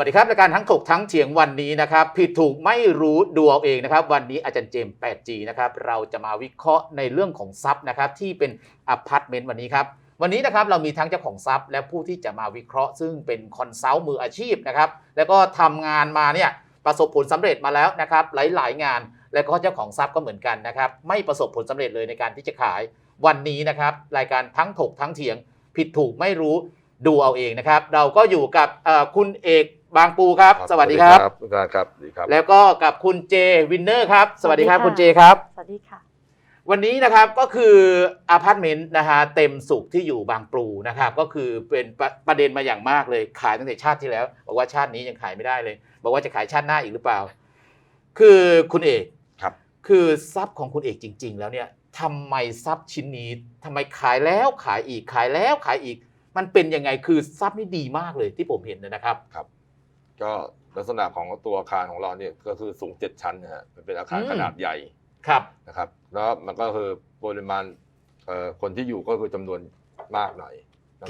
สวัสดีครับรายการทั้งถกทั้งเถียงวันนี้นะครับ ผิดถูกไม่รู้ดูเอาเองนะครับ วันนี้อาจารย์เจมส์ 8G นะครับเราจะมาวิเคราะห์ในเรื่องของทรัพย์นะครับที่เป็นอพาร์ตเมนต์วันนี้ครับ วันนี้นะครับเรามีทั้งเจ้าของทรัพย์ และผู้ที่จะมาวิเคราะห์ ซึ่งเป็นคอนซัลท์มืออาชีพนะครับแล้วก็ทำงานมาเนี่ยประสบผลสำเร็จมาแล้วนะครับหลาย ๆ งาน และก็เจ้าของทรัพย์ก็เหมือนกันนะครับไม่ประสบผลสำเร็จเลยในการที่จะขาย วันนี้นะครับรายการทั้งถกทั้งเถียง ผิดถูกไม่รู้ดูเอาเองนะครับ เราก็อยู่กับคุณเอก บางปูครับ สวัสดีครับอาจารย์ครับสวัสดีครับ แล้วก็กับคุณเจวินเนอร์ครับ สวัสดีครับสวัคุสณดีเจค่ะครับ สวัสดีค่ะ วันนี้นะครับก็คืออพาร์ตเมนต์นะฮะเต็มสุขที่อยู่บางปลูนะครับก็คือเป็นประประเด็นมาอย่างมากเลยขายตั้งแต่ชาติที่แล้ว บอกว่าชาตินี้ยังขายไม่ได้เลย บอกว่าจะขายชาติหน้าอีกหรือเปล่า คือคุณเอกครับ คือทรัพย์ของคุณเอกจริง ๆ แล้วเนี่ยทำไมทรัพย์ชิ้นนี้ทำไมขายแล้วขายอีกขายแล้วขายอีก มันเป็นยังไงคือทรัพย์นี่ดีมากเลยที่ผมเห็นนะครับ ก็ลักษณะของตัวอาคารของเราเนี่ยก็คือสูงเจ็ดชั้นนะฮะมันเป็นอาคารอืม ขนาดใหญ่ครับนะครับ แล้วมันก็คือปริมาณเอ่อคนที่อยู่ก็คือจำนวนมากหน่อย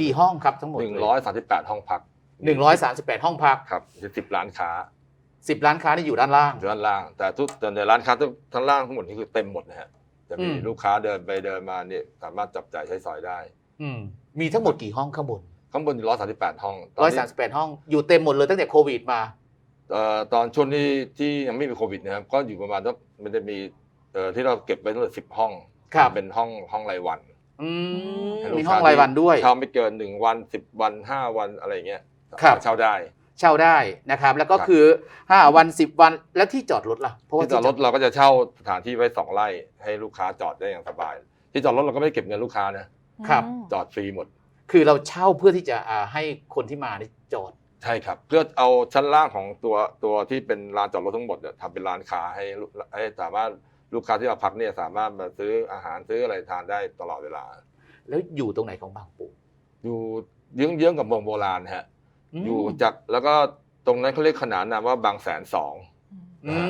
กี่ห้องครับทั้งหมดหนึ่งร้อยสามสิบแปดห้องพักหนึ่งร้อยสามสิบแปดห้องพักครับสิบร้านค้าสิบร้านค้าที่อยู่ด้านล่าง อยู่ด้านล่าง แต่ทุกแต่ในร้านค้าทุกทั้งล่างทั้งหมดนี่คือเต็มหมดนะฮะจะมีอืม ลูกค้าเดินไปเดินมาเนี่ยสามารถจับจ่ายใช้สอยได้ อืมมีทั้งหมดกี่ห้องข้างบน ข้างบนร้อยสามสิบแปดห้องตนร้อยนี้สามสิบแปดห้องอยู่เต็มหมดเลยตั้งแต่โควิดมาเอ่อตอนช่วงที่ที่ยังไม่มีโควิดนะครับก็อยู่ประมาณสักมันจะมีเอ่อที่เราเก็บไว้ทั้งหมดสิบห้องครับเป็นห้องห้องรายวันอืมให้ลูกมีค้าห้องรายวันด้วยเช่าไม่เกินหนึ่งวันสิบวันห้าวันอะไรอย่างเงี้ยครับเช่าได้เช่าได้นะครับ แล้วก็ครับคือห้าวันสิบวันแล้วที่จอดรถล่ะเพราะว่าที่จอดรถเราก็จะเช่าสถานที่ไว้สองไร่ให้ลูกค้าจอดได้อย่างสบาย ที่จอดรถเราก็ไม่ได้เก็บเงินลูกค้านะครับอืมจอดฟรีหมด คือเราเช่าเพื่อที่จะอ่าให้คนที่มานี่จอดใช่ครับเพื่อเอาชั้นล่างของตัวตัวที่เป็นลานจอดรถทั้งหมดเนี่ยทำเป็นร้านค้าให้ลูกให้สามารถลูกค้าที่มาพักเนี่ยสามารถมาซื้ออาหารซื้ออะไรทานได้ตลอดเวลา แล้วอยู่ตรงไหนของบางปูอยู่เยื้องๆกับเมืองโบราณฮะมอยู่จากแล้วก็ตรงนั้นเขาเรียกขนานนามว่าบางแสนสองอืม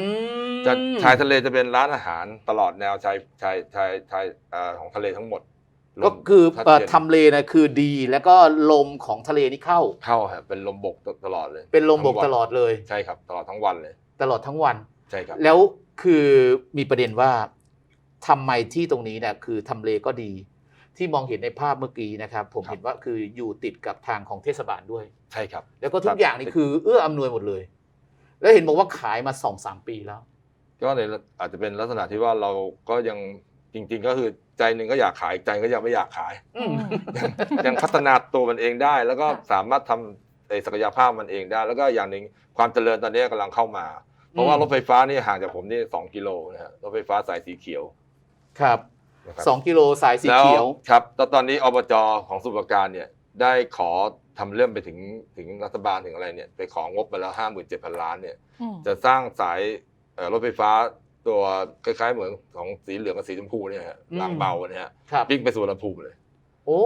จะชายทะเลจะเป็นร้านอาหารตลอดแนวชายชายชายชายเอ่อของทะเลทั้งหมดลม ก็คือชัดเอ่อเจนทำเลนะคือดี แล้วก็ลมของทะเลนี่เข้า เข้าฮะเป็นลมบกตลอดเลยเป็นลมบกทั้งวันตลอดเลย ใช่ครับ ตลอดทั้งวันเลยตลอดทั้งวัน ใช่ครับ แล้วคือมีประเด็นว่าทำไมที่ตรงนี้เนี่ยคือทำเลก็ดี ที่มองเห็นในภาพเมื่อกี้นะครับ ผมครับ เห็นว่าคืออยู่ติดกับทางของเทศบาลด้วย ใช่ครับ แล้วก็ทุกอย่างนี่คือเอื้ออำนวยหมดเลย แล้วเห็นบอกว่าขายมาสองสามปีแล้ว ก็ในอาจจะเป็นลักษณะที่ว่าเราก็ยัง จริง ๆ ก็คือใจหนึ่งก็อยากขายใจก็ยังไม่อยากขาย อืม ยังพัฒนาตัวมันเองได้ แล้วก็ค่ะ สามารถทำไอ้ศักยภาพมันเองได้ แล้วก็อย่างหนึ่งความเจริญตอนนี้กำลังเข้ามา เพราะว่ารถไฟฟ้านี่ห่างจากผมนี่สองกิโลนะฮะรถไฟฟ้าสายสีเขียวครับนะครับสองกิโลสายสีเขียว แล้ครับแล้วตอนนี้อบจของสมุทรปราการเนี่ยได้ขอทำเรื่องไปถึงถึงรัฐบาลถึงอะไรเนี่ยไปของบไปแล้วห้าหมื่นเจ็ดพันล้านเนี่ย อืม จะสร้างสายเอ่อรถไฟฟ้า ตัวคล้ายๆเหมือนของสีเหลืองกับสีชมพูเนี่ยฮะอืม รางเบาเนี่ยฮะครับ วิ่งไปสุวรรณภูมิเลย โอ้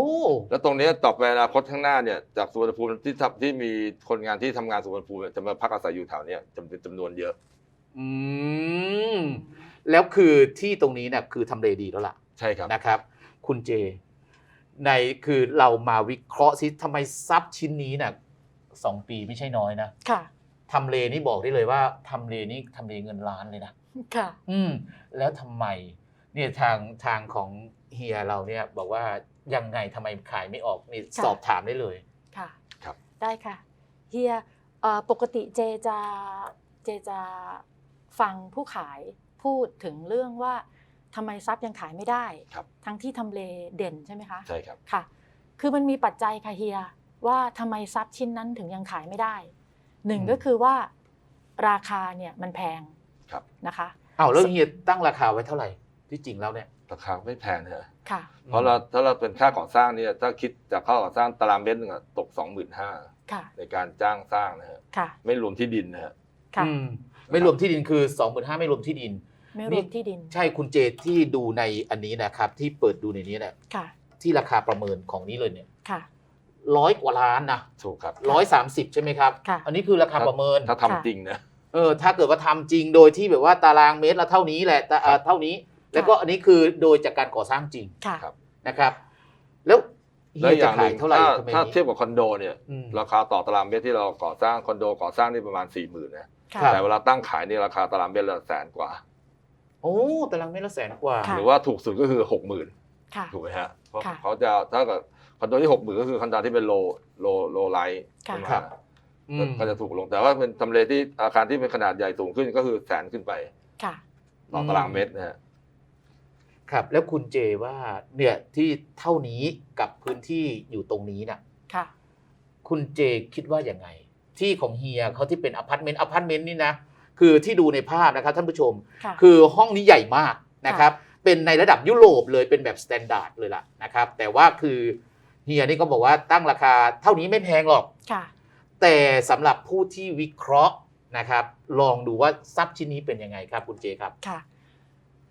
แล้วตรงเนี้ยต่อไปอนาคตข้างหน้าเนี่ยจากสุวรรณภูมิที่ทำที่มีคนงานที่ทำงานสุวรรณภูมิเนี่ยจะมาพักอาศัยอยู่แถวเนี้ยจำเป็นจำนวนเยอะ อืม แล้วคือที่ตรงนี้เนี่ยคือทำเลดีแล้วล่ะใช่ครับ นะครับ คุณเจ ในคือเรามาวิเคราะห์ซิทำไมทรัพย์ชิ้นนี้น่ะสองปีไม่ใช่น้อยนะค่ะ ทำเลนี่บอกได้เลยว่าทำเลนี่ทำเลเงินล้านเลยนะ ค่ะ อืม แล้วทำไม เนี่ยทางทางของเฮียเราเนี่ย บอกว่ายังไงทำไมขายไม่ออกนี่ค่ะ สอบถามได้เลย ค่ะ ครับ ได้ค่ะเฮียเอ่อปกติเจจะเจจะฟังผู้ขายพูดถึงเรื่องว่าทำไมทรัพย์ยังขายไม่ได้ ครับ ทั้งที่ทำเลเด่นใช่ไหมคะ ใช่ครับ ค่ะ คือมันมีปัจจัยค่ะเฮียว่าทำไมทรัพย์ชิ้นนั้นถึงยังขายไม่ได้ หนึ่งอืม ก็คือว่าราคาเนี่ยมันแพง ครับ นะคะอ้าวแล้วเฮียตั้งราคาไว้เท่าไหร่ที่จริงแล้วเนี่ย ราคาไม่แพงนะฮะค่ะ เพราะเราถ้าเราเป็นค่าก่อสร้างเนี่ยถ้าคิดจากค่าก่อสร้างตารางเมตรหนึงอะตกสองหมื่นห้าค่ะ ในการจ้างสร้างนะฮะค่ะ ไม่รวมที่ดินนะฮะค่ะ อืมไม่รวมที่ดินคือสองหมื่นห้าไม่รวมที่ดิน ไม่รวมที่ดิน ใช่คุณเจที่ดูในอันนี้นะครับ ที่เปิดดูในนี้เนี่ยค่ะ ที่ราคาประเมินของนี้เลยเนี่ยค่ะ ร้อยกว่าล้านนะถูกครับ ร้อยสามสิบใช่ไหมครับ ค่ะ อันนี้คือราคาประเมิน ถ้าค่ะทำจริงนะ เออถ้าเกิดว่าทำจริงโดยที่แบบว่าตารางเมตรละเท่านี้แหละแต่เอ่อเท่านี้ แล้วก็อันนี้คือโดยจากการก่อสร้างจริงค่ะ ครับ นะครับ แล้วเฮีและยอจะย่างหขานึ่ยงเท่าไหร่ถ้าทำไมถ้านี้เทียบกับคอนโดเนี่ยอืม ราคาต่อตารางเมตรที่เราก่อสร้างคอนโดก่อสร้างนี่ประมาณสี่หมื่นนะค่ะ ครับ แต่เวลาตั้งขายนี่ราคาตารางเมตรละแสนกว่า โอ้ตารางเมตรละแสนกว่า ค่ะ หรือว่าถูกสุดก็คือหกหมื่นค่ะ ถูกไหมฮะเพราะค่ะเขาจะถ้าเกิดคอนโดที่หกหมื่นก็คือคอนโดที่เป็นโลโลโลไลท์ค่ะ ใช่ไหมครัฮะบอืม ก็จะถูกลงแต่ว่าเป็นทำเลที่อาคารที่เป็นขนาดใหญ่สูงขึ้นก็คือแสนขึ้นไปค่ะต่อตารางเมตรนะฮะครับ แล้วคุณเจว่าเนี่ยที่เท่านี้กับพื้นที่อยู่ตรงนี้น่ะค่ะ คุณเจคิดว่าอย่างไง ที่ของเฮียเขาที่เป็นอพาร์ตเมนต์อพาร์ตเมนต์นี่นะคือที่ดูในภาพนะครับท่านผู้ชมค่ะคือห้องนี้ใหญ่มากนะครับ เป็นในระดับยุโรปเลยเป็นแบบสแตนดาร์ดเลยล่ะนะครับ แต่ว่าคือเฮียนี่ก็บอกว่าตั้งราคาเท่านี้ไม่แพงหรอกค่ะ แต่สำหรับผู้ที่วิเคราะห์นะครับ ลองดูว่าทรัพย์ชิ้นนี้เป็นยังไงครับคุณเจครับ ค่ะ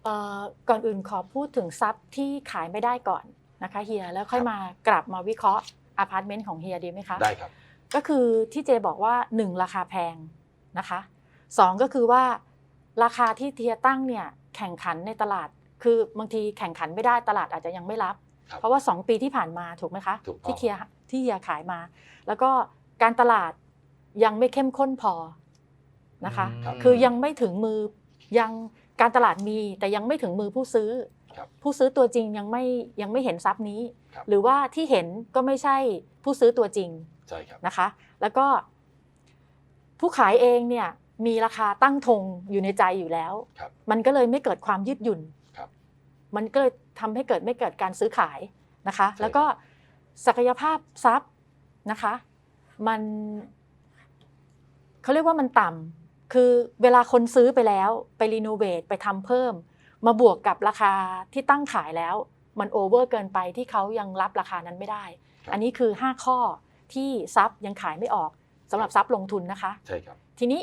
เอ่อก่อนอื่นขอพูดถึงทรัพย์ที่ขายไม่ได้ก่อนนะคะเฮียแล้วค่อยมากลับมาวิเคราะห์อพาร์ตเมนต์ของเฮียดีไหมคะ ได้ครับ ก็คือที่เจบอกว่า 1 ราคาแพงนะคะสองก็คือว่าราคาที่เทียตั้งเนี่ยแข่งขันในตลาด คือบางทีแข่งขันไม่ได้ตลาดอาจจะยังไม่รับ ครับเพราะว่า 2 ปีที่ผ่านมาถูกไหมคะ ถูกต้อง ที่เฮียที่เฮียขายมา แล้วก็ การตลาดยังไม่เข้มข้นพอนะคะครับคือยังไม่ถึงมือยังการตลาดมีแต่ยังไม่ถึงมือผู้ซื้อ ครับผู้ซื้อตัวจริงยังไม่ยังไม่เห็นทรัพย์นี้ ครับ หรือว่าที่เห็นก็ไม่ใช่ผู้ซื้อตัวจริง ใช่ครับ นะคะแล้วก็ผู้ขายเองเนี่ยมีราคาตั้งธงอยู่ในใจอยู่แล้ว ครับมันก็เลยไม่เกิดความยืดหยุ่น ครับมันก็เลยทำให้เกิดไม่เกิดการซื้อขายนะคะ ใช่แล้วก็ศักยภาพทรัพย์นะคะ มันเขาเรียกว่ามันต่ำคือเวลาคนซื้อไปแล้วไปรีโนเวทไปทำเพิ่ม มาบวกกับราคาที่ตั้งขายแล้ว มันโอเวอร์เกินไปที่เขายังรับราคานั้นไม่ได้ครับอันนี้คือ 5 ข้อที่ทรัพย์ยังขายไม่ออกสำหรับทรัพย์ลงทุนนะคะ ใช่ครับ ทีนี้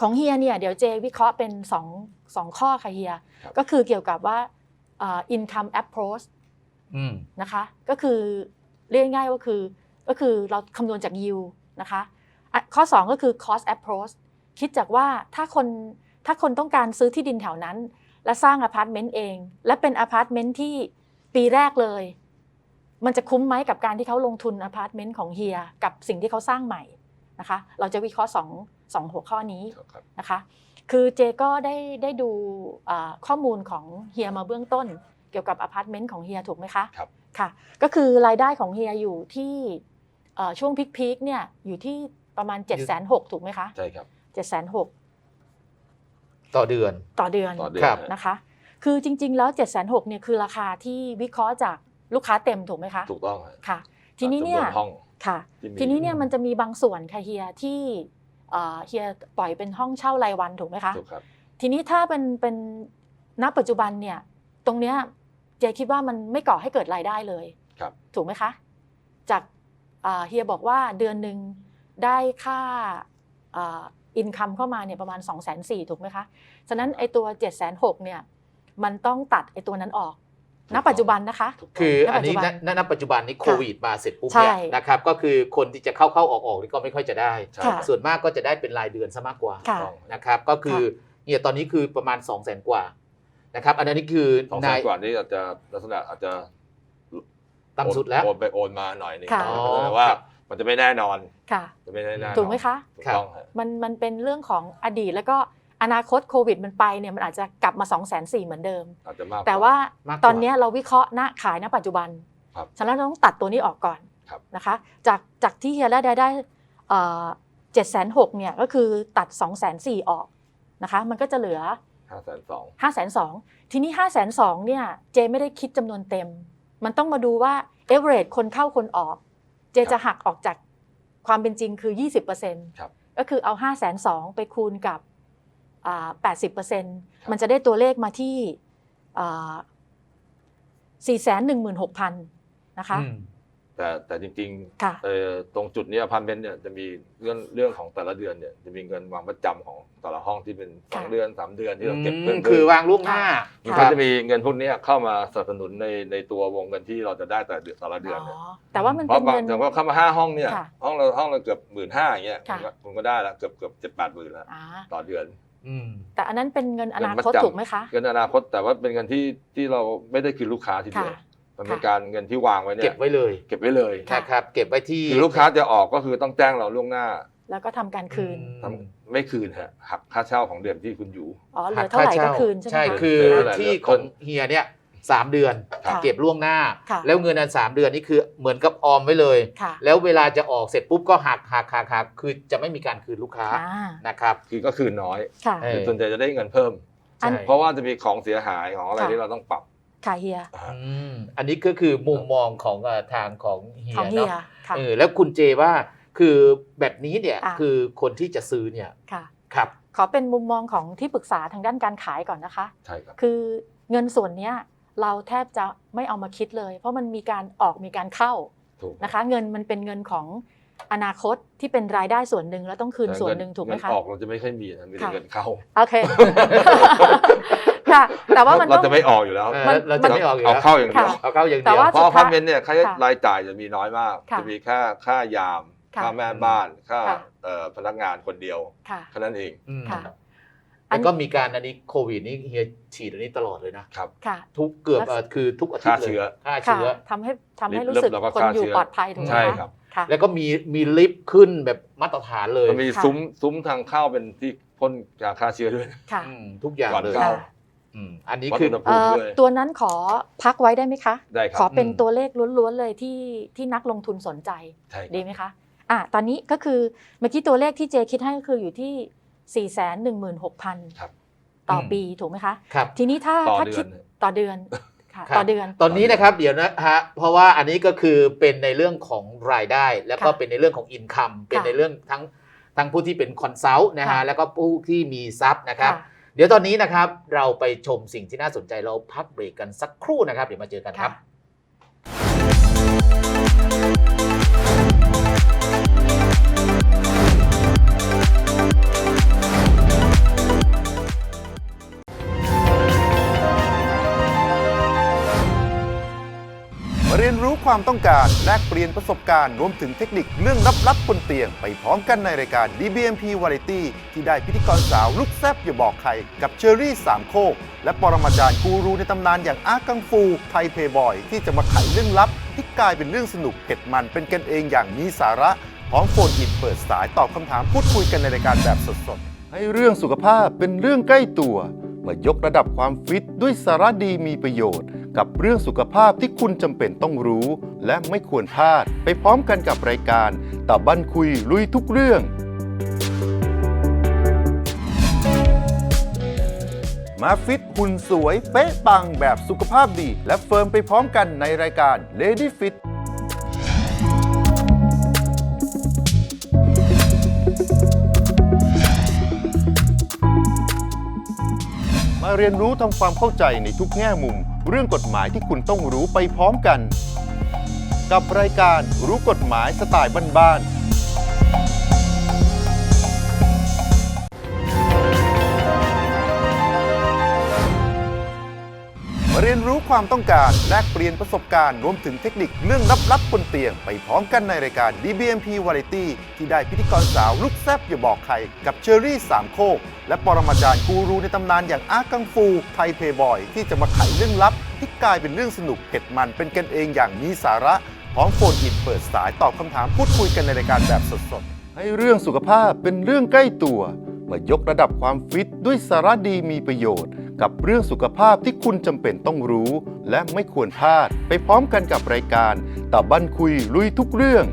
ของเฮียเนี่ยเดี๋ยวเจวิเคราะห์เป็น2องสองข้อค่ะเฮีย ครับก็คือเกี่ยวกับว่าเอ่อ income approach อืม นะคะ ก็คือเรียกง่ายๆว่าคือ ก็คือเราคำนวณจาก yield นะคะอะข้อ 2 ก็คือ cost approach คิดจากว่าถ้าคนถ้าคนต้องการซื้อที่ดินแถวนั้น และสร้างอพาร์ตเมนต์เอง และเป็นอพาร์ตเมนต์ที่ปีแรกเลย มันจะคุ้มไหมกับการที่เขาลงทุนอพาร์ตเมนต์ของเฮียกับสิ่งที่เขาสร้างใหม่นะคะเราจะวิเคราะห์สองสองหัวข้อนี้ครับนะคะคือเจก็ได้ได้ดูอ่าข้อมูลของเฮียมาเบื้องต้น เกี่ยวกับอพาร์ตเมนต์ของเฮียถูกไหมคะครับค่ะก็คือรายได้ของเฮียอยู่ที่เอ่อ ช่วงพีคๆเนี่ยอยู่ที่ประมาณ7จ็ดแสนหกถูกไหมคะใช่ครับเจ็ดแสนหกต่อเดือนต่อเดือนต่อเดือครันบนะนะคะ คือจริง ๆ แล้ว7จ็ดแสนหกเนี่ยคือราคาที่วิเคราะห์จากลูกค้าเต็มถูกไหมคะถูกต้องฮะค่ะ ทีนี้เนี่ยจำวห้องค่ะที่มีทีนี้เนี่ยมันจะมีบางส่วนค่ะเฮียที่เอ่อเฮียปล่อยเป็นห้องเช่ารายวันถูกไหมคะถูกครับทีนี้ถ้าเป็นเป็นณปัจจุบันเนี่ย ตรงเนี้ยเจคิดว่ามันไม่ก่อให้เกิดรายได้เลยครับ ถูกไหมคะ จากอ่า เฮียบอกว่าเดือนหนึ่งได้ค่าอินคัมเข้ามาเนี่ยประมาณ 2 4 0 0 0ถูกไหมคะ ฉะนั้นไอตัว 7 6 0 0 0เนี่ยมันต้องตัดไอตัวนั้นออก ณ ปัจจุบันนะคะถูกต้องคืออันนี้ณปัจจุบันณณณปัจจุบันนี้โควิดมาเสร็จปุ๊บใช่เนี่ยนะครับ ก็คือคนที่จะเข้าเข้าออกออกนี่ก็ไม่ค่อยจะได้ใช่ค่ะส่วนมากก็จะได้เป็นรายเดือนซะมากกว่าค่ะนะครับ ก็คือเนี่ยตอนนี้คือประมาณ 2 0 0แสนกว่านะครับ อันนี้คือสองแสนานยกว่านี้อาจจะลักษณะอาจจะ ต่ำสุดแล้ว โอนไปโอนมาหน่อยหนึงค่ะ แต่ว่าครับมันจะไม่แน่นอนค่ะ จะไม่แน่นอนถูกไหมคะ ถูกครับต้องฮะมันมันเป็นเรื่องของอดีตแล้วก็อนาคตโควิดมันไปเนี่ยมันอาจจะกลับมา2 4 0 0 0เหมือนเดิม อาจจะมากก แต่ว่ามากกว่าตอนเนี้ยเราวิเคราะห์ณขายณปัจจุบันครับฉะนั้นเราต้องตัดตัวนี้ออกก่อนครับ นะคะ จากจากที่เฮียได้ได้ได้เจ็ดแสนหกเนี่ยก็คือตัด2องแสนสี่ออกนะคะ มันก็จะเหลือห้าแสนสอง5้าแสนสองทีนี้5้าแสนสองเนี่ยเจไม่ได้คิดจำนวนเต็ม มันต้องมาดูว่าเอเวอเรคนเข้าคนออก เจจะหักออกจากความเป็นจริงคือ 20%ครับก็คือเอา5้าแสนสองไปคูณกับแปดสิบเปอร์เซ็นต์มันจะได้ตัวเลขมาที่สี่แสนหนึ่งหมื่นหกพันนะคะอืม แต่แต่จริงค่ะๆเอ่อตรงจุดนี้อพาร์ตเมนต์เนี่ยจะมีเรื่องเรื่องของแต่ละเดือนเนี่ยจะมีเงินวางประจำของแต่ละห้องที่เป็นสองค่ะ เดือนสามเดือนที่เราเก็บเพิ่มคือวางล่วงหน้ามันคก็รับ จะมีเงินพวกเนี้ยเข้ามาสนับสนุนในในตัววงเงินที่เราจะได้แต่เดือนแต่ละเดือนเนี่ยอ๋อแต่ว่ามันเพเป็ราะนบางเงินอย่างว่าเข้ามาห้าห้องเนี่ยค่ะห้องเราห้องเราเกือบหมื่นห้าอย่างเงี้ยค่ะ คุณก็คุณก็ได้แล้วเกือบเกือบเจ็ดแปดหมื่นแล้วอ่าต่อเดือน อืม แต่อันนั้นเป็นเงินอนาคตเงินมัดจำ ถูกไหมคะ เงินอนาคตแต่ว่าเป็นเงินที่ที่เราไม่ได้คืนลูกค้าทีเดียวค่ะ มันเป็นค่ะการเงินที่วางไว้เนี่เก็ยบไว้เลยเก็บไว้เลยค่ะนะครับเก็บไว้ที่คือลูกค้าจะออกก็คือต้องแจ้งเราล่วงหน้า แล้วก็ทำการคืนทำไม่คืนฮะหักค่าเช่าของเดือนที่คุณอยู่อ๋อเหลือเท่าไหร่ก็คืนใช่ไหมใช่คะคือเท่าไหร่ที่เหลือของเฮียเนี่ยสามเดือนค่ะเก็บล่วงหน้าค่ะแล้วเงินอันสามเดือนนี่คือเหมือนกับออมไว้เลยค่ะแล้วเวลาจะออกเสร็จปุ๊บก็หักหักหักหักคือจะไม่มีการคืนลูกค้าอ่านะครับคือก็คืนน้อยค่ะเออส่วนใหญ่จะได้เงินเพิ่มอันใช่เพราะว่าจะมีของเสียหายของอะไรค่ะที่เราต้องปรับ ค่ะเฮียอืมอันนี้ก็คือมุมมองของเอ่อทางของเฮีขยองเฮียเนาะค่ะ เออแล้วคุณเจว่าคือแบบนี้เนี่ยอะ คือคนที่จะซื้อเนี่ยค่ะ ครับ ขอเป็นมุมมองของที่ปรึกษาทางด้านการขายก่อนนะคะ ใช่ครับ คือเงินส่วนเนี้ยเราแทบจะไม่เอามาคิดเลย เพราะมันมีการออกมีการเข้าถูกนะคะ เงินมันเป็นเงินของอนาคตที่เป็นรายได้ส่วนหนึ่งแล้วต้องคืนส่วนหนึ่งถูกไหมเงิคะออกเราจะไม่ค่อยมีนะมีแต่ค่ะ เงินเข้า โอเค ค่ะ แต่ว่ามันเราต้องจะไม่ออกอยู่แล้วเออมันเราจะไม่ออกอยู่เอาแล้วเข้าอย่างเดียวค่ะ เอาเข้าอย่างแต่เดียว ว่า เพราะสุอดพาท้ายร์ตเมนต์เนี่ยค่าค่ะรายจ่ายจะมีน้อยมาก ค่ะจะมีค่าค่ายาม ค่ะค่าแม่บ้านค่าค่ะ เอ่อพนักงานคนเดียวค่ะ แค่นั้นเองอืมค่ะแล้วก็มีการอันนี้โควิดนี่เฮียฉีดอันนี้ตลอดเลยนะ ครับ ค่ะ ทุกเกือบแล้วเอ่อคือทุกอาทิตย์ฆ่าเชื้เลอยฆ่าค่ะเชื้อ ทำให้ทำให้ลิฟต์รู้สึกแล้วก็คนฆ่าอยู่เชื้อ ปลอดภัยถูกไหมใช่คะครับค่ะ แล้วก็มีมีลิฟต์ขึ้นแบบมาตรฐานเลยมันมีค่ะ ซุ้มซุ้มทางเข้าเป็นที่พ่นยาฆ่าเชื้อด้วย ค่ะ อืมทุกอย่างก่อนเลย เข้าค่ะ อืมอันนี้วัดคืออุณหภูเอ่มิอด้วยตัวนั้นขอพักไว้ได้ไหมคะ ได้คขอรับเป็นอืม ตัวเลขล้วนๆเลยที่ที่นักลงทุนสนใจใช่ครับ ดีไหมคะอะตอนนี้ก็คือเมื่อกี้ตัวเลขที่เจคิดให้ก็คืออยู่ที่ 4 1 6 0 0 0ครับต่อปีถูกไหมคะ ครับ ทีนี้ถ้าต่อถ้าเดือนคิดต่อเดือนค่ะครับ ต่อเดือน ตอนนี้นะครับเดี๋ยวนะฮะเพราะว่าอันนี้ก็คือเป็นในเรื่องของรายได้ แล้วก็ค่ะเป็นในเรื่องของอินคัมเป็นในเรื่องทั้งทั้งผู้ที่เป็นคอนซัลท์นะฮะค่ะ แล้วก็ผู้ที่มีทรัพย์นะครับ ค่ะ เดี๋ยวตอนนี้นะครับเราไปชมสิ่งที่น่าสนใจเราพักเบรกกันสักครู่นะครับ เดี๋ยวมาเจอกันครับ ความต้องการแลกเปลี่ยนประสบการณ์รวมถึงเทคนิคเรื่องลับๆบนเตียง ไปพร้อมกันในรายการ DBMP Variety ที่ได้พิธีกรสาวลูกแซบอย่าบอกใคร กับเชอรี่สามโคก และปรมาจารย์กูรูในตำนานอย่างอากังฟูไทยเพย์บอย ที่จะมาไขเรื่องลับที่กลายเป็นเรื่องสนุกเผ็ดมันเป็นกันเองอย่างมีสาระพร้อมโฟนอินเปิดสายตอบคำถามพูดคุยกันในรายการแบบสดๆให้เรื่องสุขภาพเป็นเรื่องใกล้ตัว มายกระดับความฟิตด้วยสาระดีมีประโยชน์ กับเรื่องสุขภาพที่คุณจำเป็นต้องรู้ และไม่ควรพลาด ไปพร้อมกันกับรายการตะบันคุยลุยทุกเรื่อง มาฟิตหุ่นสวย เป๊ะปังแบบสุขภาพดี และเฟิร์มไปพร้อมกันในรายการ Lady Fit มาเรียนรู้ทำความเข้าใจในทุกแง่มุม เรื่องกฎหมายที่คุณต้องรู้ไปพร้อมกัน กับรายการรู้กฎหมายสไตล์บ้านๆ เรียนรู้ความต้องการแลกเปลี่ยนประสบการณ์รวมถึงเทคนิคเรื่องลับๆบนเตียง ไปพร้อมกันในรายการ DBMP Variety ที่ได้พิธีกรสาวลูกแซบอย่าบอกใคร กับเชอรี่สามโคก และปรมาจารย์กูรูในตำนานอย่างอากังฟูไทยเพย์บอย ที่จะมาไขเรื่องลับ ที่กลายเป็นเรื่องสนุกเผ็ดมันเป็นกันเองอย่างมีสาระพร้อมโฟนอินเปิดสายตอบคำถามพูดคุยกันในรายการแบบสดๆให้เรื่องสุขภาพเป็นเรื่องใกล้ตัว มายกระดับความฟิตด้วยสาระดีมีประโยชน์ กับเรื่องสุขภาพที่คุณจำเป็นต้องรู้ และไม่ควรพลาด ไปพร้อมกันกับรายการตะบันคุยลุยทุกเรื่อง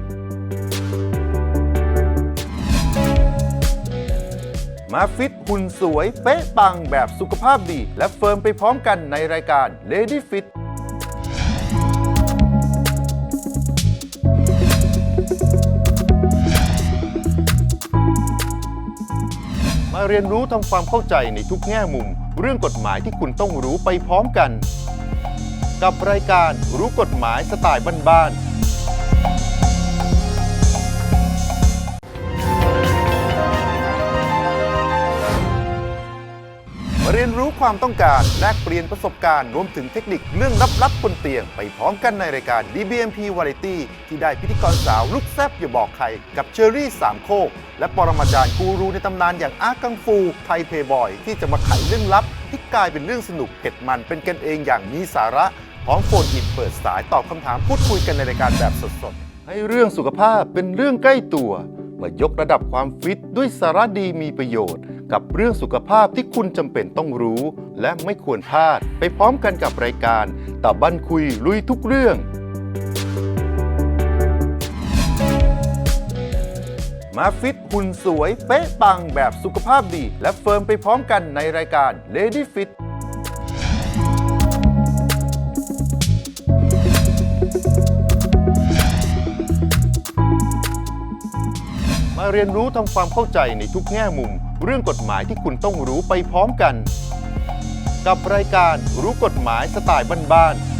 มาฟิตหุ่นสวยเป๊ะปังแบบสุขภาพดี และเฟิร์มไปพร้อมกันในรายการ Lady Fit าเรียนรู้ทำความเข้าใจในทุกแง่มุม เรื่องกฎหมายที่คุณต้องรู้ไปพร้อมกัน กับรายการรู้กฎหมายสไตล์บ้านๆ เรียนรู้ความต้องการแลกเปลี่ยนประสบการณ์รวมถึงเทคนิคเรื่องลับๆบนเตียง ไปพร้อมกันในรายการ DBMP Variety ที่ได้พิธีกรสาวลูกแซบอย่าบอกใคร กับเชอรี่สามโคก และปรมาจารย์กูรูในตำนานอย่างอากังฟูไทยเพย์บอย ที่จะมาไขเรื่องลับที่กลายเป็นเรื่องสนุกเผ็ดมันเป็นกันเองอย่างมีสาระพร้อมโฟนอินเปิดสายตอบคำถามพูดคุยกันในรายการแบบสดๆให้เรื่องสุขภาพเป็นเรื่องใกล้ตัว มายกระดับความฟิตด้วยสาระดีมีประโยชน์ กับเรื่องสุขภาพที่คุณจำเป็นต้องรู้ และไม่ควรพลาด ไปพร้อมกันกับรายการตะบันคุยลุยทุกเรื่อง มาฟิตหุ่นสวย เป๊ะปังแบบสุขภาพดี และเฟิร์มไปพร้อมกันในรายการ Lady Fit มาเรียนรู้ทำความเข้าใจในทุกแง่มุม เรื่องกฎหมายที่คุณต้องรู้ไปพร้อมกัน กับรายการรู้กฎหมายสไตล์บ้านๆ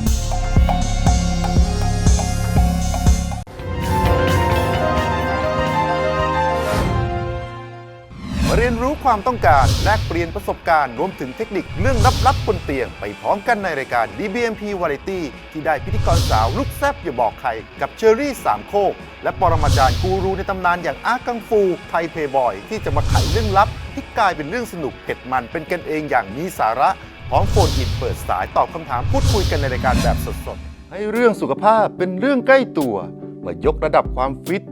เรียนรู้ความต้องการแลกเปลี่ยนประสบการณ์รวมถึงเทคนิคเรื่องลับๆบนเตียง ไปพร้อมกันในรายการ DBMP Variety ที่ได้พิธีกรสาวลูกแซบอย่าบอกใคร กับเชอรี่สามโคก และปรมาจารย์กูรูในตำนานอย่างอากังฟู ไทยเพย์บอย ที่จะมาไขเรื่องลับ ที่กลายเป็นเรื่องสนุกเผ็ดมันเป็นกันเองอย่างมีสาระพร้อมโฟนอินเปิดสายตอบคำถามพูดคุยกันในรายการแบบสดๆให้เรื่องสุขภาพเป็นเรื่องใกล้ตัวมายกระดับความฟิต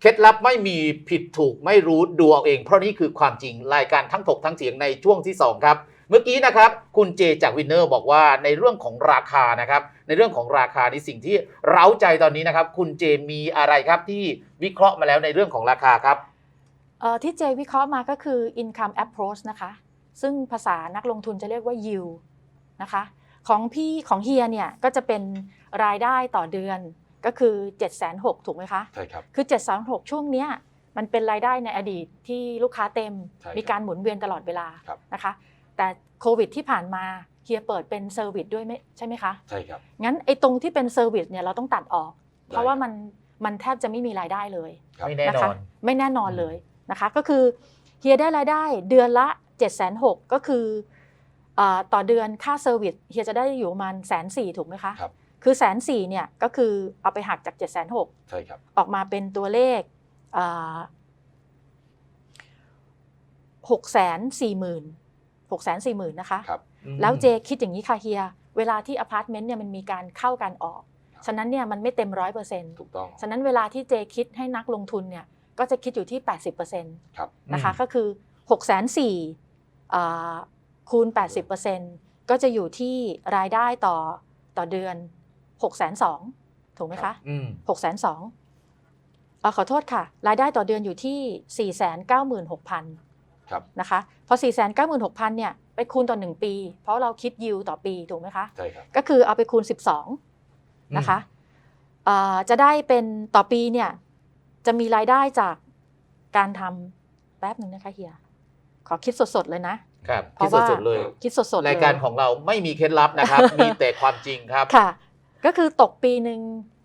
เคล็ดลับไม่มีผิดถูกไม่รู้ดูเอาเอง เพราะนี่คือความจริงรายการทั้งถกทั้งเถียงในช่วงที่ 2 ครับ เมื่อกี้นะครับคุณเจจากวินเนอร์บอกว่าในเรื่องของราคานะครับ ในเรื่องของราคาในสิ่งที่เร้าใจตอนนี้นะครับ คุณเจมีอะไรครับที่วิเคราะห์มาแล้วในเรื่องของราคาครับเอ่อที่เจวิเคราะห์มาก็คือ income approach นะคะ ซึ่งภาษานักลงทุนจะเรียกว่า yield นะคะ ของพี่ของเฮียเนี่ยก็จะเป็นรายได้ต่อเดือน ก็คือ 7 6 0 0ถูกไหมคะ ใช่ครับ คือ 7 3 6 ช่วงเนี้ยมันเป็นรายได้ในอดีตที่ลูกค้าเต็ม ใช่ครับมีการหมุนเวียนตลอดเวลาครับนะคะ แต่โควิดที่ผ่านมาเฮียเปิดเป็นเซอร์วิสด้วยไหมใช่ไหมคะ ใช่ครับ งั้นไอ้ตรงที่เป็นเซอร์วิสเนี่ยเราต้องตัดออก เพราะว่าได้ครับมันมันแทบจะไม่มีรายได้เลย ครับ ไม่แน่นนะคะอนไม่แน่นอนเลยนะคะ ก็คือเฮียได้รายได้เดือนละ 7 6 0 0 0ก็คือเออต่อเดือนค่าเซอร์วิสเฮียจะได้อยู่ประมาณแสนสี่ถูกไหมคะ ครับ คือแสนสี่เนี่ยก็คือเอาไปหักจาก7 6 0 0 0ใช่ครับออกมาเป็นตัวเลขหกแสนสี่หมื่นหกแสนสี่หมื่นนะคะครับแล้วเจคิดอย่างนี้ค่ะเฮีย เวลาที่อพาร์ตเมนต์เนี่ยมันมีการเข้ากันออกครับฉะนั้นเนี่ยมันไม่เต็มร้อยเปอร์เซ็นต์ถูกต้อง ฉะนั้นเวลาที่เจคิดให้นักลงทุนเนี่ยก็จะคิดอยู่ที่ 80%ครับนะคะอืมก็คือ6 4 0 0 0คูณ 80%ก็จะอยู่ที่รายได้ต่อต่อเดือน 6 2 0 0 0ถูกไหมคะอืม6 2 0 0 0อ่าขอโทษค่ะ รายได้ต่อเดือนอยู่ที่496,000ครับนะคะพอ496,000เนี่ยไปคูณต่อ1ปี เพราะเราคิดยิวต่อปีถูกไหมคะใช่ครับก็คือเอาไปคูณ12นะคะอ่าจะได้เป็นต่อปีเนี่ยจะมีรายได้จากการทำแป๊บหนึ่งนะคะเฮียขอคิดสดๆเลยนะครับเพที่ราะว่าสุดๆเลยคิดสดๆเลยรายการของเราไม่มีเคล็ดลับนะครับ มีแต่ความจริงครับค่ะ ก็คือตกปีหนึ่ง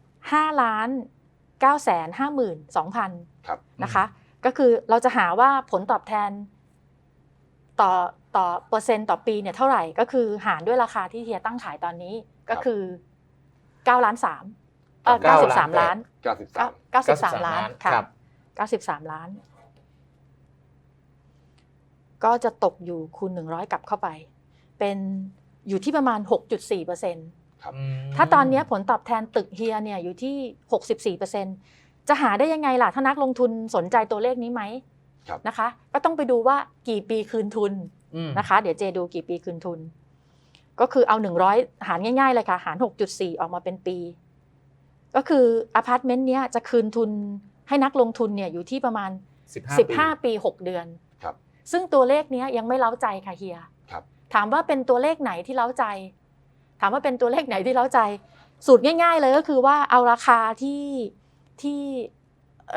5ล้าน9แสน5หมื่น2พันครับนะคะ ก็คือเราจะหาว่าผลตอบแทนต่อต่อเปอร์เซ็นต์ต่อปีเนี่ยเท่าไหร่ก็คือหารด้วยราคาที่เฮียตั้งขายตอนนี้ก็คือ9ล้าน3เออเก้าล้าน93 ล้าน 93 93 ล้านค่ะครับ93 ล้าน ก็จะตกอยู่คูณ100กลับเข้าไป เป็นอยู่ที่ประมาณ 6.4เปอร์เซ็นต์ ครับถ้าตอนนี้ผลตอบแทนตึกเฮียเนี่ยอยู่ที่ 64เปอร์เซ็นต์จะหาได้ยังไงล่ะถ้านักลงทุนสนใจตัวเลขนี้ไหมครับนะคะ ก็ต้องไปดูว่ากี่ปีคืนทุนอืมนะคะ เดี๋ยวเจดูกี่ปีคืนทุน ก็คือเอา 100 หารง่ายๆเลยค่ะ หาร 6.4 ออกมาเป็นปี ก็คืออพาร์ตเมนต์เนี้ยจะคืนทุนให้นักลงทุนเนี่ยอยู่ที่ประมาณ 15 ปี 6 เดือนครับซึ่งตัวเลขเนี้ยยังไม่เล้าใจค่ะเฮียครับถามว่าเป็นตัวเลขไหนที่เล้าใจ ถามว่าเป็นตัวเลขไหนที่เล้าใจ สูตรง่าย ๆ เลยก็คือว่าเอาราคาที่ที่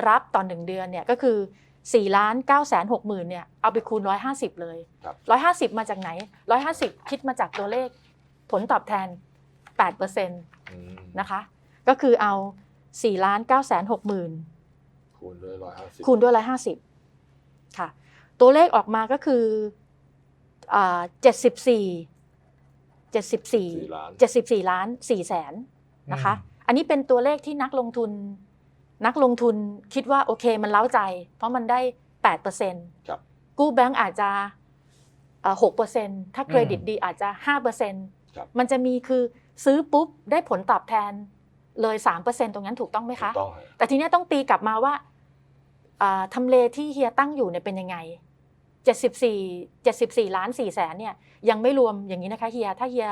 รับต่อหนึ่งเดือนเนี่ยก็คือ4ล้าน9แสน6หมื่นเนี่ยเอาไปคูณ 150 เลยครับ150 มาจากไหน 150 คิดมาจากตัวเลขผลตอบแทน8%นอืมะคะ ก็คือเอา4ล้าน9แสน6หมื่นคูณด้วยร้อยห้าสิบคูณด้วย150 ค่ะ ตัวเลขออกมาก็คืออ่า74 74 ล้าน 74 ล้าน4แสนนะคะ อันนี้เป็นตัวเลขที่นักลงทุน นักลงทุนคิดว่าโอเคมันเล้าใจ เพราะมันได้แปดเปอร์เซ็นต์ครับกู้แบงก์อาจจะหกเปอร์เซ็นต์ถ้าเครดิตดีอาจจะห้าเปอร์เซ็นต์ครับมันจะมีคือซื้อปุ๊บได้ผลตอบแทนเลยสามเปอร์เซ็นต์ตรงนั้นถูกต้องไหมถูคะกต้องฮะแต่ทีเนี้ยต้องตีกลับมาว่าอ่าทำเลที่เฮียตั้งอยู่เนี่ยเป็นยังไง 74 74 ล้าน4แสนเนี่ยยังไม่รวมอย่างนี้นะคะเฮียถ้าเฮีย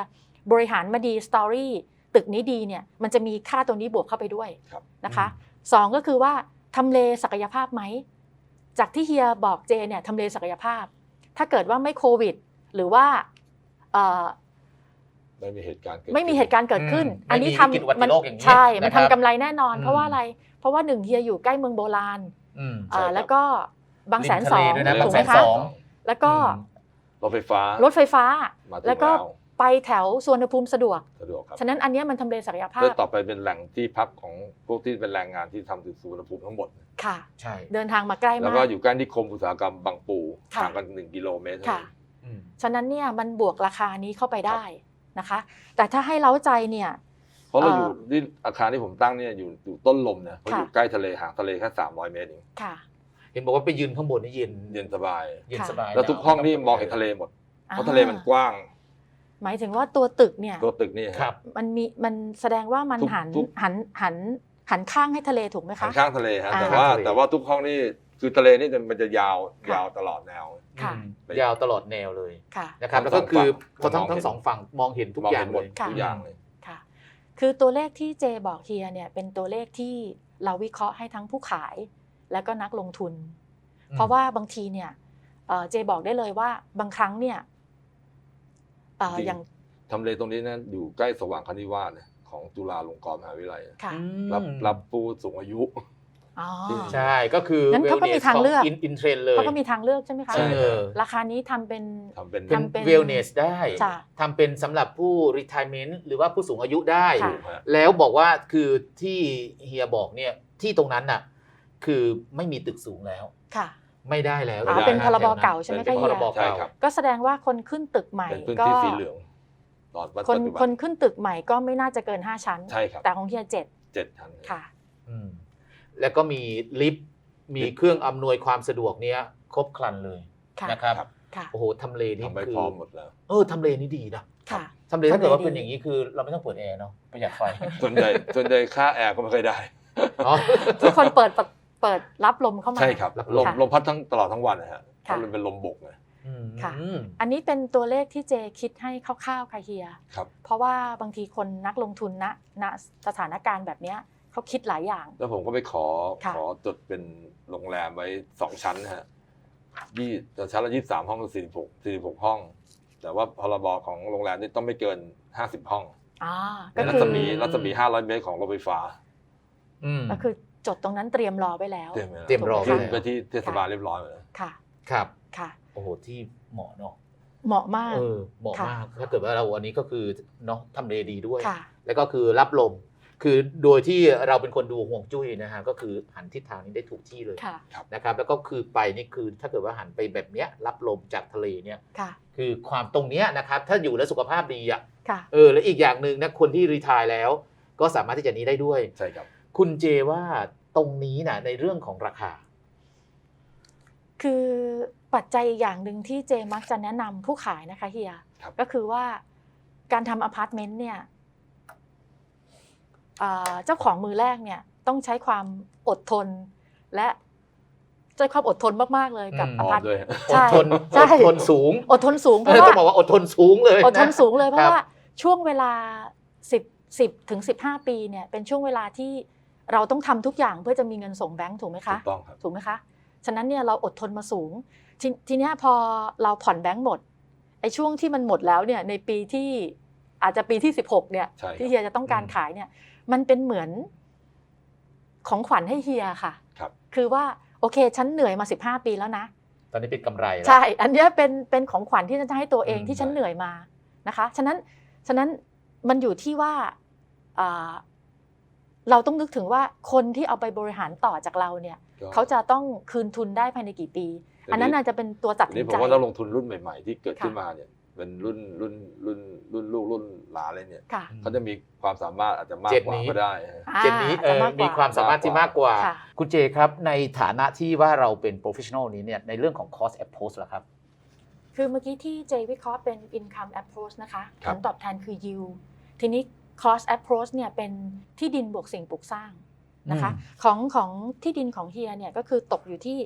บริหารมาดีสตอรี่ตึกนี้ดีเนี่ยมันจะมีค่าตัวนี้บวกเข้าไปด้วยครับนะคะสองก็คือว่าทำเลศักยภาพไหม จากที่เฮียบอกเจเนี่ยทำเลศักยภาพ ถ้าเกิดว่าไม่โควิด หรือว่าเอ่อไม่มีเหตุการณ์เกิดไม่มีเหตุการณ์เกิดขึ้นอืมอันนี้ไม่มีทำวิกฤตอุบัติโรคอย่างนี้ใช่ มันนะครับทำกำไรแน่นอนอืมเพราะว่าอะไร เพราะว่าหนึ่งเฮียอยู่ใกล้เมืองโบราณอืมอ่าแล้วก็ บางแสนสองริมทะเลด้วยนะถูกไหมบางแสนคะสอง แล้วก็อืมรถไฟฟ้ารถไฟฟ้า มาถึงแล้วก็แล้วไปแถวสวนภูมิสะดวก สะดวกครับฉะนั้นอันเนี้ยมันทำเลศักยภาเพื่พอต่อไปเป็นแหล่งที่พักของพวกที่เป็นแรงงานที่ทำสุวรรณภูมิทั้งหมด ค่ะ ใช่เดินทางมาใกล้แล้วมาก ก็อยู่ใกล้นิคมอุตสาหกรรมบางปูค่ะ ห่างกันหนึ่งกิโลเมตรเท่าค่ะนั้นอืมฉะนั้นเนี่ยมันบวกราคานี้เข้าไปได้นะคะ แต่ถ้าให้เล้าใจเนี่ย เพราะเราเอ่อออยู่ที่อาคารที่ผมตั้งเนี่ยอยู่อยู่ต้นลมเนี่ยเพราะค่ะ อยู่ใกล้ทะเลห่างทะเลแค่สามร้อยเมตรเองค่ะ เห็นบอกว่าไปยืนข้างบนนี่เย็นเย็นสบาย เย็นค่ะสบายแล้วทุกห้องนี่มองเห็นทะเลหมด เพราะทะเลมันกว้าง หมายถึงว่าตัวตึกเนี่ยตัวตึกนี่ครับมันมีมันแสดงว่ามันทุกหันทุกหันหันหันข้างให้ทะเลถูกไหมหัคะนข้างทะเลฮะอ่าแต่ว่าข้างทะเลแต่ว่าทุกห้องนี่คือทะเลนี่มันจะยาวค่ะยาวตลอดแนวค่ะอืมยาวตลอดแนวเลยค่ะนะครับทั้แล้วงก็คือสองฝั่งทั้งมองเห็นทั้งสองฝั่งมองเห็นทุกมองอย่าเห็งนหมเลดยค่ะทุกอย่างเลยค่ะ คือตัวเลขที่เจบอกเฮียเนี่ยเป็นตัวเลขที่เราวิเคราะห์ให้ทั้งผู้ขาย และก็นักลงทุน เพราะว่าบางทีเนี่ยเอ่อเจบอกได้เลยว่าบางครั้งเนี่ยเอ่อจริงอย่างทำเลตรงนี้นะอยู่ใกล้สว่างคณิวาสเนี่ยของจุฬาลงกรณ์มหาวิทยาลัยค่ะอืมรับรับผู้สูงอายุอ๋อใช่ก็คืองั้นเขาก็มีทางเลือกอินอินเทรนเลยเขาก็มีทางเลือกใช่ไหมคะใช่เออราคานี้ทำเป็นทำเป็นเป็นทำเป็นเวลเนสได้จ้ะทำเป็นสำหรับผู้ retirement หรือว่าผู้สูงอายุได้ค่ะถูกฮะแล้วบอกว่าคือที่เฮียบอกเนี่ยที่ตรงนั้นน่ะ คือไม่มีตึกสูงแล้ว ค่ะ ไม่ได้แล้วอ๋อไม่ได้เป็นพรบแถวนั้นเก่าใช่ไหมเป็คะนพเฮีรยบใช่เก่าครับก็แสดงว่าคนขึ้นตึกใหม่เป็นพื้นก็ที่สีเหลืองตอนปัจคนจุบัคนขึ้นตึกใหม่ก็ไม่น่าจะเกิน 5 ชั้น ใช่ครับแต่ของเฮียเจ็ดเจ็ดชั้นค่ะ อืมแล้วก็มีลิฟต์มีเครื่องอำนวยความสะดวกเนี้ยครบครันเลยค่ะ นะครับค่ะ โอ้โหทำเลนี่ทำไปคือพร้อมหมดแล้ว เออทำเลนี่ดีนะค่ะ ทำเลถ้าเกิดว่าทำเลดี เป็นอย่างนี้คือเราไม่ต้องเปิดแอร์เนาะประหยัดไฟส่วนใหญ่ส่วนใหญ่ค่าแอร์ก็ไม่ค่อยได้อ๋อทุกคนเปิดเปิด เปิดรับลมเข้ามา ใช่ครับรับลมค่ะลมพัดทั้งตลอดทั้งวันนะฮะเพค่ะ ราะมันเป็นลมบกไงอืมค่ะอันนี้เป็นตัวเลขที่เจคิดให้คร่าวๆค่ะเฮีย ครับเพราะว่าบางทีคนนักลงทุนณณสถานการณ์แบบเนี้ยเขาคิดหลายอย่าง แล้วผมก็ไปขอค่ะ ขอจดเป็นโรงแรมไว้สองชั้นนะฮะยี่แต่ชั้นละยี่สามห้องสี่สิบหกสี่สิบหกห้อง แต่ว่าพรบของโรงแรมนี่ต้องไม่เกินห้าสิบห้องอ่าในก็รัคืศอมีรัศมีห้าร้อยเมตรของรถไฟฟ้า อืมก็คือ จดตรงนั้นเตรียมรอไว้แล้ว เตรียมไว้แล้วเตรียมรอถูกยื่ไหมนคะไปที่เทศบาลเรียบร้อยหมดแล้ว ค่ะครับค่ะ โอ้โหที่เหมาะเนาะเหมาะมาก เออเหมาะค่ะ มากถ้าเกิดว่าเราวันนี้ก็คือเนาะทำเลดีด้วย ค่ะ แล้วก็คือรับลม คือโดยที่เราเป็นคนดูห่วงจุ้ยนะฮะก็คือหันทิศทางนี้ได้ถูกที่เลยค่ะนะครับ แล้วก็คือไปนี่คือถ้าเกิดว่าหันไปแบบเนี้ยรับลมจากทะเลเนี่ย ค่ะคือความตรงเนี้ยนะครับ ถ้าอยู่แล้วสุขภาพดีอะค่ะ เออ แล้วอีกอย่างหนึ่งนะคนที่รีทายแล้ว ก็สามารถที่จะนี้ได้ด้วย ใช่ครับ คุณเจว่าตรงนี้นะในเรื่องของราคา คือปัจจัยอีกอย่างหนึ่งที่เจมักจะแนะนำผู้ขายนะคะเฮียครับก็คือว่าการทำอพาร์ตเมนต์เนี่ยเอ่อเจ้าของมือแรกเนี่ยต้องใช้ความอดทนและใช้ความอดทนมากๆเลยกับอืมอพร้อพามร์ตด้วยฮะอใช่ดทนใช่อดทนสูง อดทนสูงเพเออราะต้องบอกว่าว่าอดทนสูงเลยะอดทนสูงเลยเพคราะบว่าช่วงเวลา 10 10ถึง15 ปีเนี่ยเป็นช่วงเวลาที่ เราต้องทำทุกอย่างเพื่อจะมีเงินส่งแบงก์ถูกไหมถูคะกต้องครับถูกไหมคะฉะนั้นเนี่ยเราอดทนมาสูงททีเนี้ยพอเราผ่อนแบงก์หมดไอ้ช่วงที่มันหมดแล้วเนี่ยในปีที่อาจจะปีที่ 16เนี่ยใช่ครับที่เฮียจะต้องการขายเนี่ย มันเป็นเหมือนของขวัญให้เฮียค่ะครับคือว่าโอเคฉันเหนื่อยมา 15 ปีแล้วนะตอนนี้เป็นกำไรแล้วใช่ อันเนี้ยเป็นเป็นของขวัญที่ฉันจะให้ตัวเองอืมที่ฉันเหนื่อยมานะคะ ฉะนั้นฉะนั้นมันอยู่ที่ว่าอ่า เราต้องนึกถึงว่าคนที่เอาไปบริหารต่อจากเราเนี่ยก็เขาจะต้องคืนทุนได้ภายในกี่ปี อันนั้นอาจจะเป็นตัวตัดทีสินี้นผใจมว่านักลงทุนรุ่นใหม่ ๆ ที่เกิดขึ้นค่ะมาเนี่ยเป็นรุ่นรุ่นรุ่นรุ่นลูกรุ่นหลานอะไรเนี่ยค่ะเขาจะมีความสามารถอาจจะมากเจนกว่านี้ก็ได้อ่าเจนนี้เออจะกกมีความสามารถที่มากกว่าค่ะคุณเจครับในฐานะที่ว่าเราเป็น professional นี้เนี่ยในเรื่องของ cost approach ล่ะครับ คือเมื่อกี้ที่เจวิเคราะห์เป็น income approach นะคะครัผบลตอบแทนคือ yield ทีนี้ cost approach เนี่ยเป็นที่ดินบวกสิ่งปลูกสร้างนะคะอืมของของที่ดินของเฮียเนี่ยก็คือตกอยู่ที่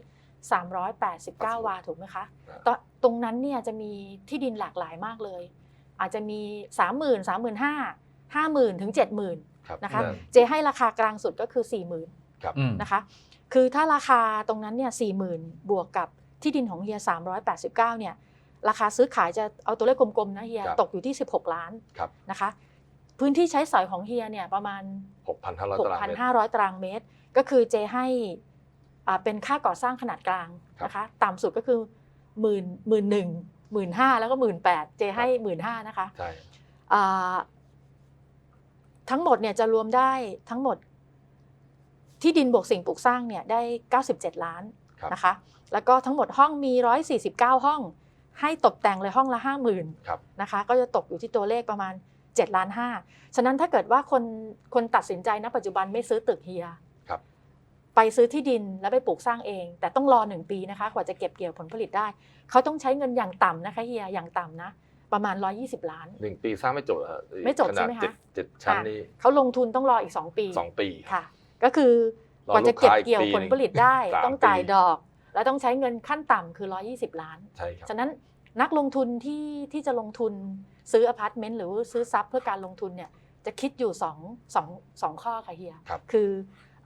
389 วาถูกไหมคะตตรงนั้นเนี่ยจะมีที่ดินหลากหลายมากเลย อาจจะมี 30,000 35,000 50,000 ถึง 70,000ครับนะคะนั่นเจให้ราคากลางสุดก็คือ 40,000ครับอืมนะคะคือถ้าราคาตรงนั้นเนี่ยสี่หมื่นบวกกับที่ดินของเฮีย 389 เนี่ยราคาซื้อขายจะเอาตัวเลขกลมๆนะเฮียครับตกอยู่ที่ 16 ล้านครับนะคะ พื้นที่ใช้สอยของเฮียเนี่ยประมาณหกพันห้าร้อยตารางเมตร 6,500 ตารางเมตร ก็คือเจให้อ่าเป็นค่าก่อสร้างขนาดกลางครับนะคะต่ำสุดก็คือหมื่นหมื่นหนึ่งหมื่นห้าแล้วก็หมื่นแปดเจให้หมื่นห้านะคะใช่อ่าทั้งหมดเนี่ยจะรวมได้ทั้งหมด ที่ดินบวกสิ่งปลูกสร้างเนี่ยได้ 97 ล้านครับนะคะ แล้วก็ทั้งหมดห้องมี 149 ห้อง ให้ตกแต่งเลยห้องละ 50,000ครับนะคะ ก็จะตกอยู่ที่ตัวเลขประมาณ 7ล้าน5ฉะนั้นถ้าเกิดว่าคนคนตัดสินใจณปัจจุบันไม่ซื้อตึกเฮียครับไปซื้อที่ดินแล้วไปปลูกสร้างเอง แต่ต้องรอหนึ่งปีนะคะกว่าจะเก็บเกี่ยวผลผลิตได้ เขาต้องใช้เงินอย่างต่ำนะคะเฮียอย่างต่ำนะประมาณ 120 ล้านหนึ่งปีสร้างไม่จบเหรอฮะไม่จบขนาดใช่ไหมคะเจ็ดเจ็ดชั้นค่ะนี่เขาลงทุนต้องรออีก 2 ปีสองปีค่ะ ก็คือรอกว่าจะเก็บลูกค้าอีกเกี่ยวปีหนึ่งผลผลิตได้สามต้องจ่ายปีดอก แล้วต้องใช้เงินขั้นต่ำคือ 120 ล้านใช่ครับฉะนั้น นักลงทุนที่ที่จะลงทุนซื้ออพาร์ตเมนต์หรือว่าซื้อทรัพย์เพื่อการลงทุนเนี่ยจะคิดอยู่2 2 2ข้อค่ะเฮียครับคือ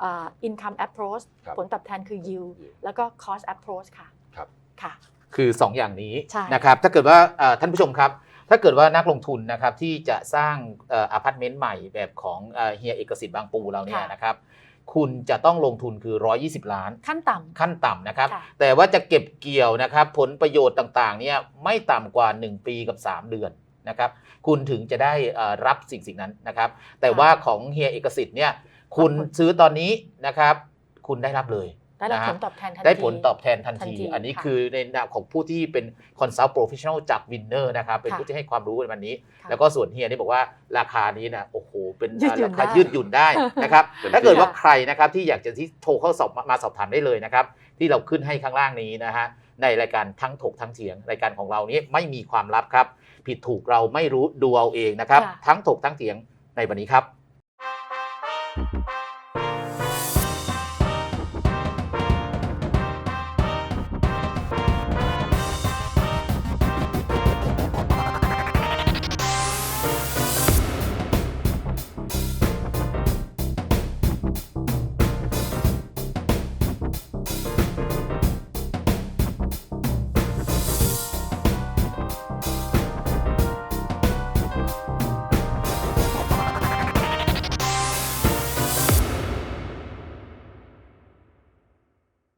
อ่า income approach ครับผลตอบแทนคือ yield แล้วก็ cost approach ค่ะครับค่ะคือ 2 อย่างนี้ใช่นะครับถ้าเกิดว่าเอ่อท่านผู้ชมครับ ถ้าเกิดว่านักลงทุนนะครับที่จะสร้างเออพาร์ตเมนต์ใหม่แบบของเอ่อเฮียเอกสิทธิ์บางปูเราเนี่ยค่ะนะครับ คุณจะต้องลงทุนคือ 120 ล้าน ขั้นต่ำ ขั้นต่ำนะครับ ค่ะ แต่ว่าจะเก็บเกี่ยวนะครับ ผลประโยชน์ต่างๆเนี่ยไม่ต่ำกว่า 1 ปีกับ 3 เดือนนะครับ คุณถึงจะได้เอ่อรับสิ่งสิ่งนั้นนะครับ แต่ว่าของเฮียเอกสิทธิ์เนี่ยคุณซื้อตอนนี้นะครับ คุณได้รับเลย ได้รับนะฮะผลตอบแทนทันทีได้ผลตอบแทนทันทันทีทีอันนี้ค่ะคือในนามของผู้ที่เป็นคอนซัลท์โปรเฟชชั่นอลจากวินเนอร์นะครับเป็นค่ะผู้ที่ให้ความรู้ในวันนี้ค่ะแล้วก็ส่วนเฮียนี่บอกว่าราคานี้นะโอ้โหเป็นยืดหยุ่นราคาได้ยืดหยุ่นได้นะครับเต็มที่ถ้าเกิดว่าใครนะครับที่อยากจะที่โทรเข้าสอบมาสอบถามได้เลยนะครับที่เราขึ้นให้ข้างล่างนี้นะฮะในรายการทั้งถกทั้งเถียงรายการของเรานี้ไม่มีความลับครับ ผิดถูกเราไม่รู้ดูเอาเองนะครับค่ะทั้งถกทั้งเถียงในวันนี้ครับ